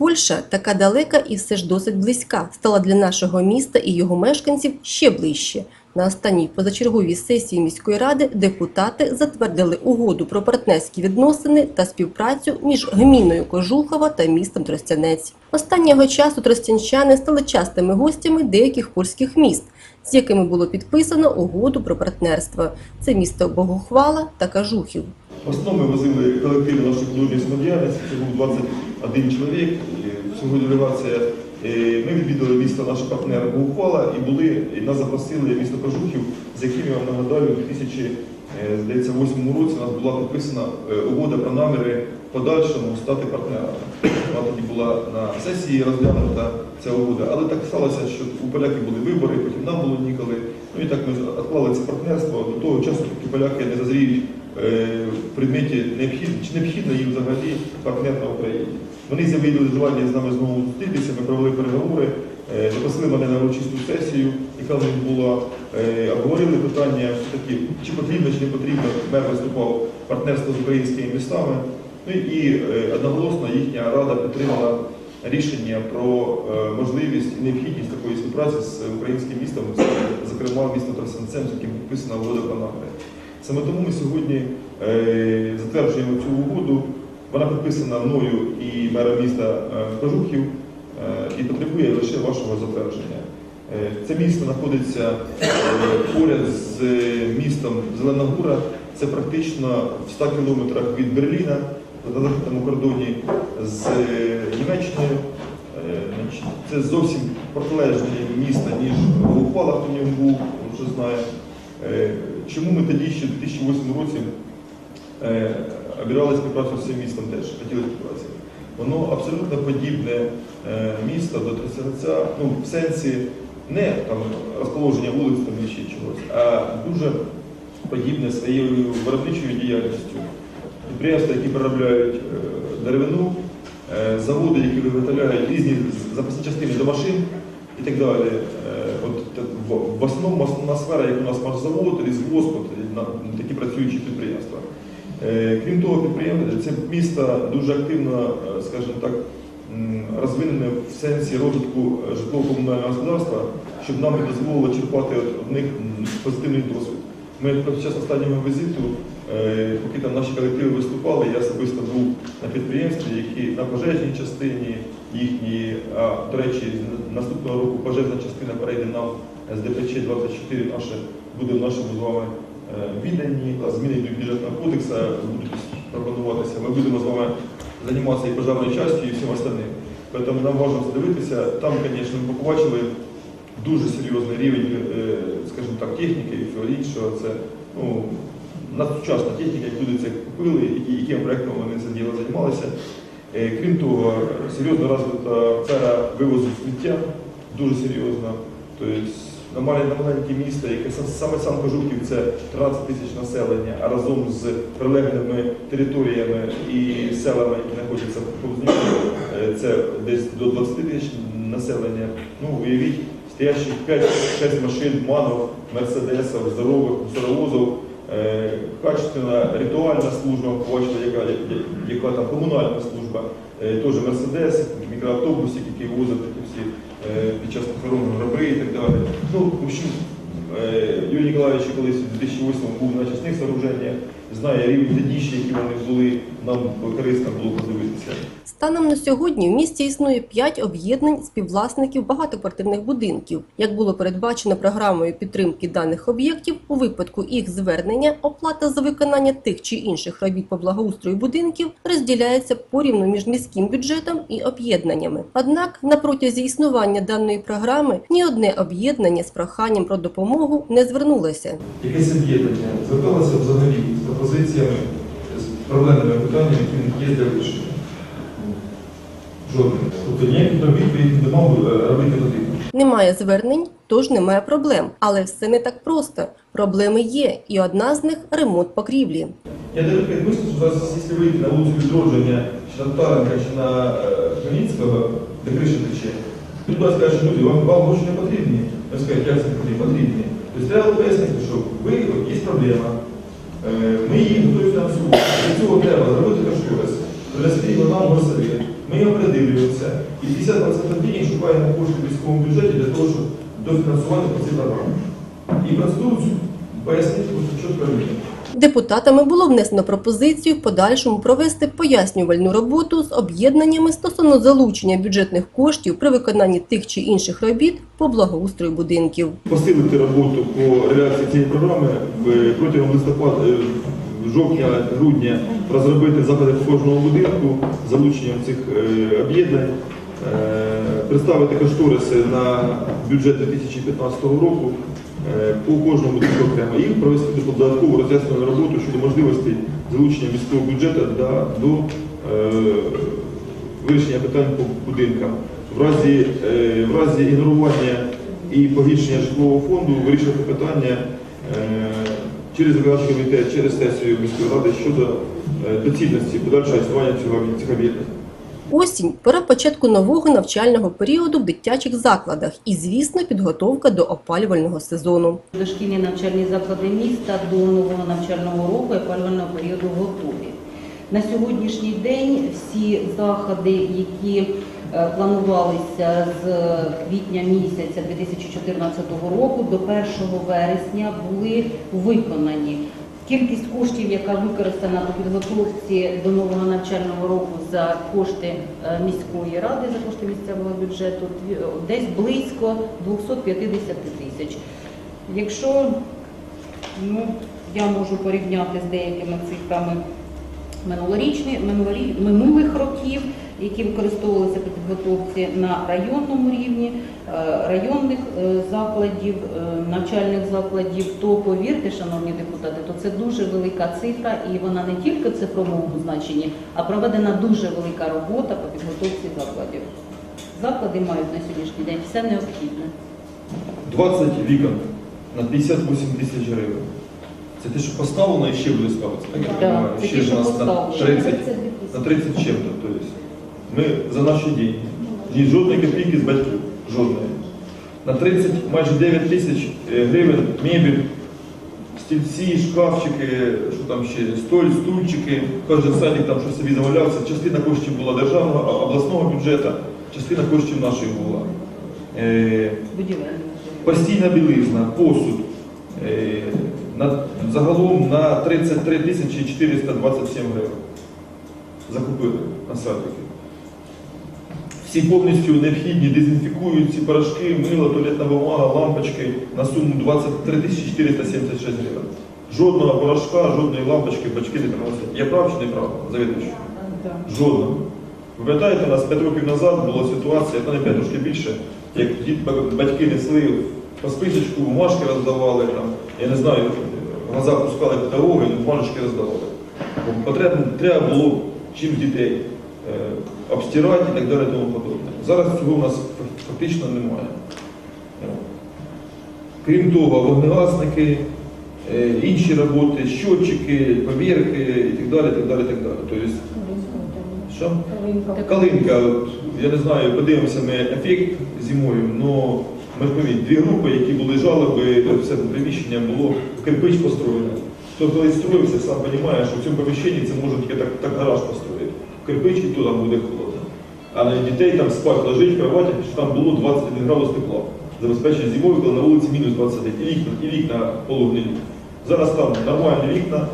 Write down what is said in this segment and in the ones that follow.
Польща, така далека і все ж досить близька, стала для нашого міста і його мешканців ще ближче. На останній позачерговій сесії міської ради депутати затвердили угоду про партнерські відносини та співпрацю між гміною Кожухова та містом Тростянець. Останнього часу тростянчани стали частими гостями деяких польських міст, з якими було підписано угоду про партнерство. Це місто Богохвала та Кажухів. В основному ми возили колективи нашої художньої самодіяльності, це був 21 чоловік. Сьогодні делегація. Е, Ми відвідали місто наше партнер Бухвала і були, і нас запросили місто Кожухів, з яким я вам нагадаю, у 2008 році у нас була підписана е, угода про наміри подальшому стати партнерами. Вона тоді була на сесії розглянута ця угода, але так сталося, що у поляків були вибори, потім нам було ніколи. Ну і так ми відклали це партнерство до того часу, поки поляки не зазріють е, в предметі необхідно, чи необхідно їм взагалі партнер на Україні. Вони з'явили желання з нами знову зустрітися, ми провели переговори, е, запросили мене на урочисту сесію, яка в них була, е, обговорили питання, все-таки, чи потрібно, чи не потрібно, мер виступав партнерство з українськими містами. Ну і е, одноголосно їхня рада підтримала рішення про е, можливість і необхідність такої співпраці з українським містом, зокрема містом Тростянцем, з яким підписана угода про. Саме тому ми сьогодні е, затверджуємо цю угоду. Вона підписана мною і мером міста е, Кожухів е, і потребує лише вашого затвердження. Це місто знаходиться поряд з містом Зелена Гура. Це практично в 100 кілометрах від Берліна, на західному кордоні з Німеччиною. Це зовсім протилежне місто, ніж Ухвала, хто в ньому був, вже знає. Чому ми тоді ще в 2008 році е, обирали співпрацю з цим містом теж, хотіли співпраці. Воно абсолютно подібне е, місто до Тростянця, ну, в сенсі не там, розположення вулиць там, чи ще чогось, а дуже подібне своєю виробничою діяльністю. Підприємства, які переробляють е, деревину, е, заводи, які виготовляють різні запасні частини до машин і так далі. Е, От в- основному основна сфера, як у нас машзавод, лісгоспод, такі працюючі підприємства. Е, Крім того, це місто дуже активно, е, скажімо так, розвинене в сенсі розвитку е, житлово-комунального господарства, щоб нам дозволило черпати от в них позитивний досвід. Ми під час останнього візиту, поки там наші колективи виступали, я особисто був на підприємстві, які на пожежній частині їхні, а, до речі, наступного року пожежна частина перейде нам з ДПЧ 24 наше буде в нашому з вами е, відданні, зміни до бюджетного кодексу будуть пропонуватися. Ми будемо з вами займатися і пожежною частю, і всім остальним. Тому нам важливо дивитися. Там, звісно, ми побачили дуже серйозний рівень, е, скажімо так, техніки і всього іншого. Це ну, надсучасна техніка, люди це купили, які, яким проєктом вони це діло займалися. Е, Крім того, серйозно розвита сфера вивозу сміття, дуже серйозна. Тобто на маленьке місто, яке саме сам Кожухів це 13 тисяч населення, а разом з прилеглими територіями і селами, які знаходяться повз нього, е, це десь до 20 тисяч населення. Ну, уявіть, стоящих 5-6 машин, манов, мерседесів, здорових, мусоровозів, е, качественна ритуальна служба, побачили, яка, яка, там комунальна служба, е, теж мерседес, мікроавтобусик, який возять ті всі під час похорону гроби і так далі. Ну, в общем, е, Юрій Ніколаївич колись у 2008 був на частних знає рівень тодішні, які вони були, нам корисно було подивитися. Станом на сьогодні в місті існує 5 об'єднань співвласників багатоквартирних будинків. Як було передбачено програмою підтримки даних об'єктів, у випадку їх звернення оплата за виконання тих чи інших робіт по благоустрою будинків розділяється порівну між міським бюджетом і об'єднаннями. Однак на протязі існування даної програми ні одне об'єднання з проханням про допомогу не звернулося. Якесь об'єднання зверталося взагалі з пропозиціями, з проблемними питаннями, які є для вирішення? Жодних. Тобто ніяких робіт ви їх не мав е, робити потрібно. Немає звернень, тож немає проблем. Але все не так просто. Проблеми є, і одна з них ремонт покрівлі. Я даже мислю, що зараз, якщо вийти на вулицю відродження, чи на Таранка, чи на е, Хмельницького, де криша тече, Будь ласка, кажуть, люди, вам, вам гроші не потрібні. Ви скажете, як це потрібні? Потрібні. Тобто треба пояснити, що ви, є проблема, ми її готові фінансувати. Для цього треба зробити кошторис, привести його нам горсовет. Ми його придивлюємося і 50% денег шукаємо кошти в військовому бюджеті для того, щоб дофінансувати ці програми. І процедуру пояснити що чітко людям. Депутатами було внесено пропозицію в подальшому провести пояснювальну роботу з об'єднаннями стосовно залучення бюджетних коштів при виконанні тих чи інших робіт по благоустрою будинків. посилити роботу по реалізації цієї програми протягом листопада, е, жовтня, грудня розробити заходи в кожному будинку залученням цих е, об'єднань, е, представити кошториси на бюджет 2015 року по кожному будинку окремо і провести додаткову роз'яснювальну роботу щодо можливостей залучення міського бюджету до е, вирішення питань по будинкам. В разі, е, в разі ігнорування і погіршення житлового фонду вирішувати питання е, через виконавчий комітет, через сесію міської ради щодо е, доцільності подальшого існування цього цих об'єктів. Осінь пора початку нового навчального періоду в дитячих закладах і, звісно, підготовка до опалювального сезону. Дошкільні навчальні заклади міста до нового навчального року опалювального періоду готові. На сьогоднішній день всі заходи, які е, планувалися з квітня місяця 2014 року до 1 вересня були виконані. Кількість коштів, яка використана по підготовці до нового навчального року за кошти е, міської ради, за кошти місцевого бюджету, десь близько 250 тисяч. Якщо ну, я можу порівняти з деякими цифрами минулих років, які використовувалися при підготовці на районному рівні, районних е, закладів, е, навчальних закладів, то повірте, шановні депутати, то це дуже велика цифра, і вона не тільки в цифровому значенні, а проведена дуже велика робота по підготовці закладів. Заклади мають на сьогоднішній день все необхідне. 20 вікон на 58 тисяч гривень. Це те, що поставлено і ще буде ставитися. Так, я Да, розумію? це ще ж у що нас на поставлено. 30, на 30 чим-то. Тобто ми за наші деньги. Ні жодної копійки з батьків. Жодної. На 30, майже 9 тисяч е, гривень мебель, стільці, шкафчики, що там ще, столь, стульчики. Кожен садик там щось собі замовлявся. Частина коштів була державного, обласного бюджету, частина коштів нашої була. Е, Постійна білизна, посуд. е, На, загалом на 33 тисячі 427 гривень. Закупили на садики. Всі повністю необхідні дезінфікують ці порошки, мило, туалетна бумага, лампочки на суму 23 476 гривень. Жодного порошка, жодної лампочки бачки не приносять. Я прав чи не прав? Завідуючи? Жодного. Ви пам'ятаєте, у нас 5 років назад була ситуація, та не 5, трошки більше, як батьки несли по списочку, бумажки роздавали, там, я не знаю, глаза пускали педагоги, бумажечки роздавали. Потрібно, треба було чим дітей обстирати і так далі тому подобне. Зараз цього у нас фактично немає. Е, Крім того, вогнегасники, е, інші роботи, щотчики, повірки і так далі, так далі, так далі. Тобто, що? Калинка, от, я не знаю, подивимося ми ефект зимою, але ми ж дві групи, які були жалоби, все приміщення було кирпич построєне. Хто коли строївся, сам розуміє, що в цьому поміщенні це можна тільки так, так гараж построїти. Кирпич і то там буде холодно. А на дітей там спать лежить в кроваті, що там було 21 градус тепла. Забезпечення зимою, коли на вулиці мінус 21, і вікна, і вікна полугнилі. Зараз там нормальні вікна,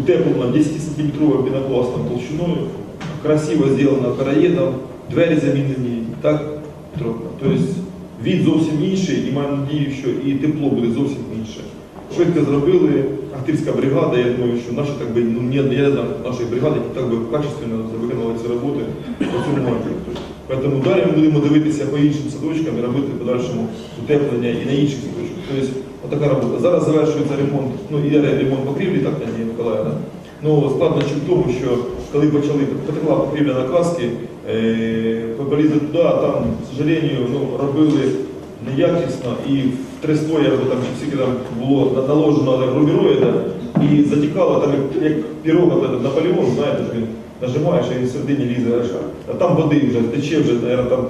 утеплено 10 сантиметровим пінопластом толщиною, красиво зроблено караєдом, двері замінені, так трохи. Тобто від зовсім інший і маю надію, що і тепло буде зовсім інше. Швидко зробили, активська бригада, я думаю, що наші так би, ну ні, я не знаю нашої бригади, які так би качественно виконали ці роботи по цьому об'єкту. Тому далі ми будемо дивитися по іншим садочкам і робити в подальшому утеплення і на інших садочках. Тобто, отака робота. Зараз завершується ремонт, ну і ремонт покрівлі, так, Надія Миколаївна. Ну, складнощі в тому, що коли почали потекла покрівля на каски, е, полізли туди, а там, к сожалению, ну, робили неякісно і в три слої, або там чи скільки там було на- наложено рубіроїда, і затікало там як, як этот Наполеон, знаєте, він нажимаєш, і в середині лізе реша. А там води вже тече вже, наверное, там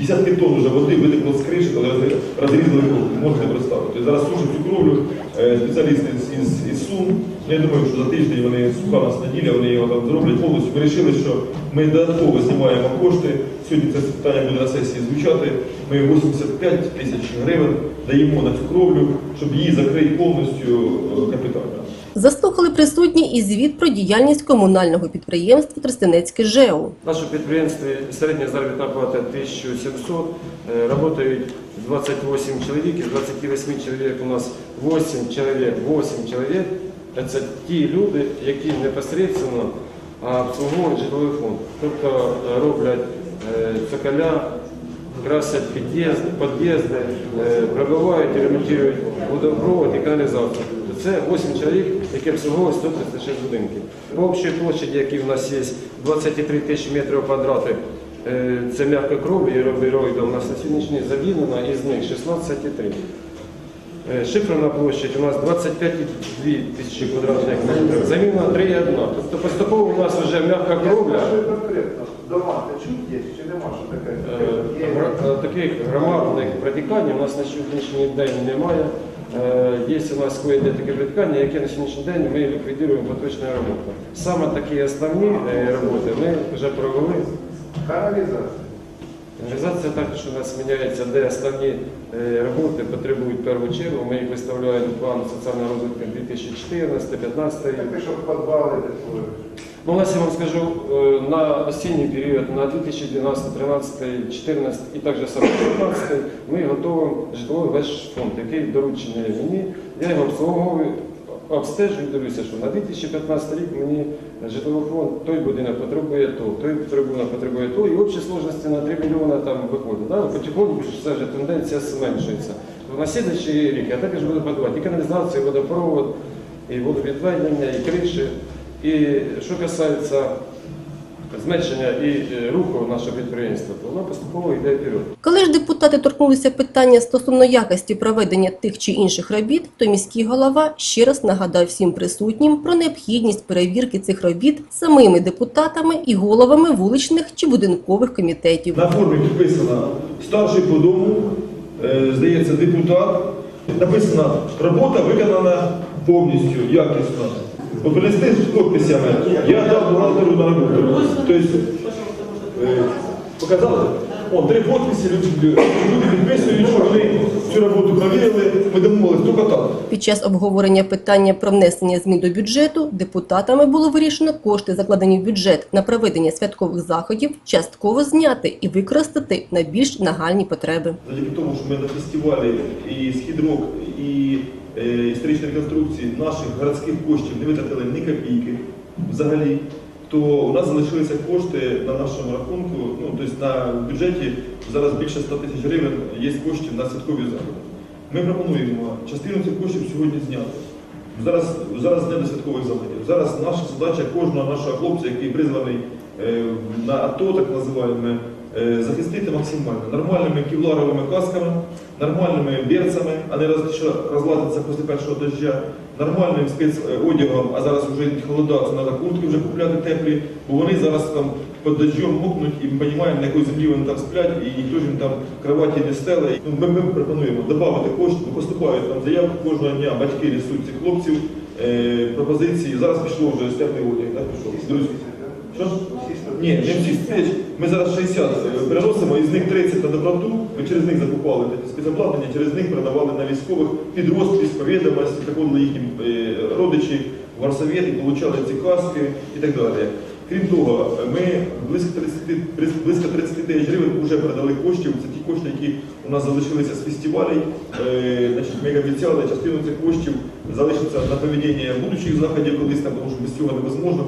десятки тонн вже води витекло з криші, коли роз- розрізали кровлю. Можете представити. Зараз сушать цю кровлю е, спеціалісти з, із, із Сум. Ну, Я думаю, що за тиждень вони суха нас неділя, вони його там зроблять повністю. Ми вирішили, що ми додатково знімаємо кошти. Сьогодні це питання буде на сесії звучати. Ми 85 тисяч гривень даємо на цю кровлю, щоб її закрити повністю е, капітально. Заслухали присутні і звіт про діяльність комунального підприємства Тростянецьке ЖЕО. В нашому підприємстві середня заробітна плата 1700, е, працюють 28 чоловік, із 28 чоловік у нас 8 чоловік, 8 чоловік – це ті люди, які непосередньо обслуговують житловий фонд. Тобто е, роблять е, цоколя, красять під'їзди, е, пробивають ремонтують водопровод і каналізацію. Це 8 чоловік, які обслуговують 136 будинків. По общій площаді, які в нас є, 23 тисячі метрів квадратів, е, це м'яка кров і робіроїдом, у нас на сьогоднішній заділено, із них 16,3. Е, Шифрена площадь у нас 25,2 тисячі квадратних метрів, заміна 3,1. Тобто поступово у нас вже м'яка кровля. Дома течуть є чи нема, що таке? Е, е, Таких громадних протікань у нас на сьогоднішній день немає. Є у нас кое-де такі протікання, які на сьогоднішній день ми ліквідуємо поточною роботою. Саме такі основні роботи ми вже провели. Каналізація. Організація також у нас міняється, де основні е, роботи потребують в першу чергу. Ми їх виставляємо в план соціального розвитку 2014-2015 рік. Таке, щоб підвали. Ну, у нас я вам скажу, е, на осінній період, на 2012, 13, 14 і також саме 15 ми готуємо житловий весь фонд, який доручений мені. Я його обслуговую, обстежую, дивлюся, що на 2015 рік мені житловий фонд, той будинок потребує то, той будинок потребує то, і общі сложності на 3 мільйони там виходить. Да? Потихоньку це вже тенденція зменшується. На слідчий рік я також буду подавати і каналізацію, і водопровод, і водовідведення, і криші. І що касається зменшення і е, руху нашого підприємства, то воно поступово йде вперед. Коли ж депутати торкнулися питання стосовно якості проведення тих чи інших робіт, то міський голова ще раз нагадав всім присутнім про необхідність перевірки цих робіт самими депутатами і головами вуличних чи будинкових комітетів. На формі підписано старший по дому, е, здається, депутат. Написано, робота виконана повністю, якісно. От з підписями, я дав бухгалтеру на роботу. Тобто, показали? О, три підписи, люди, люди підписують, що вони цю роботу провірили, ми домовились, тільки так. Під час обговорення питання про внесення змін до бюджету депутатами було вирішено кошти, закладені в бюджет на проведення святкових заходів, частково зняти і використати на більш нагальні потреби. Завдяки тому, що ми на фестивалі і східрок, і е, історичної реконструкції наших городських коштів не витратили ні копійки взагалі, то у нас залишилися кошти на нашому рахунку, ну тобто на бюджеті зараз більше 100 тисяч гривень є коштів на святкові заходи. Ми пропонуємо частину цих коштів сьогодні зняти. Зараз, зараз не до святкових заходів. Зараз наша задача кожного нашого хлопця, який призваний е, на АТО, так називаємо, е, захистити максимально нормальними кевларовими касками, нормальними берцями, а не роз- після першого дождя, нормальним спецодягом, а зараз вже холода, це треба куртки вже купляти теплі, бо вони зараз там під дождем мокнуть і ми розуміємо, на якій землі вони там сплять, і ніхто ж їм там кроваті не стеле. Ну, ми, ми пропонуємо додати кошти, поступають там заявки кожного дня, батьки несуть цих хлопців, е, пропозиції. Зараз пішло вже степний одяг, так, пішов. Друзі, що? Ні, не всі тисяч. Ми зараз 60 переносимо, із них 30 на доброту. Ми через них закупали спецобладнання, через них передавали на військових під розпис, повідомості, приходили їхні е, родичі в Варсовєт і отримали ці каски і так далі. Крім того, ми близько 30, близько 30 тисяч гривень вже передали коштів. Це ті кошти, які у нас залишилися з фестивалей. Е, значить, ми обіцяли частину цих коштів залишиться на проведення будучих заходів колись тому що без цього невозможно.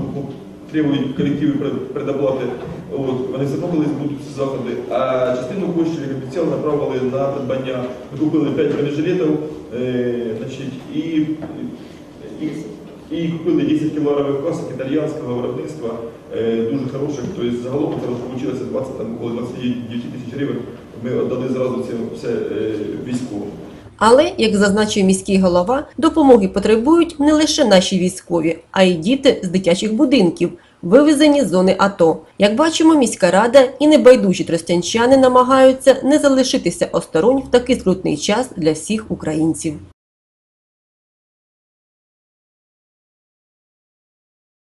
Требують колективи пред- предоплати. От, вони все будуть ці заходи. А частину коштів, як обіцяли, направили на придбання. Купили 5 бронежилетів, е, значить, і, і, і купили 10 кілорамів касок італіянського виробництва, е, дуже хороших. Тобто загалом це вийшло 20, там, около 29 тисяч гривень. Ми віддали зразу це все е, військовим. Але, як зазначив міський голова, допомоги потребують не лише наші військові, а й діти з дитячих будинків. вивезені з зони АТО. Як бачимо, міська рада і небайдужі тростянчани намагаються не залишитися осторонь в такий скрутний час для всіх українців.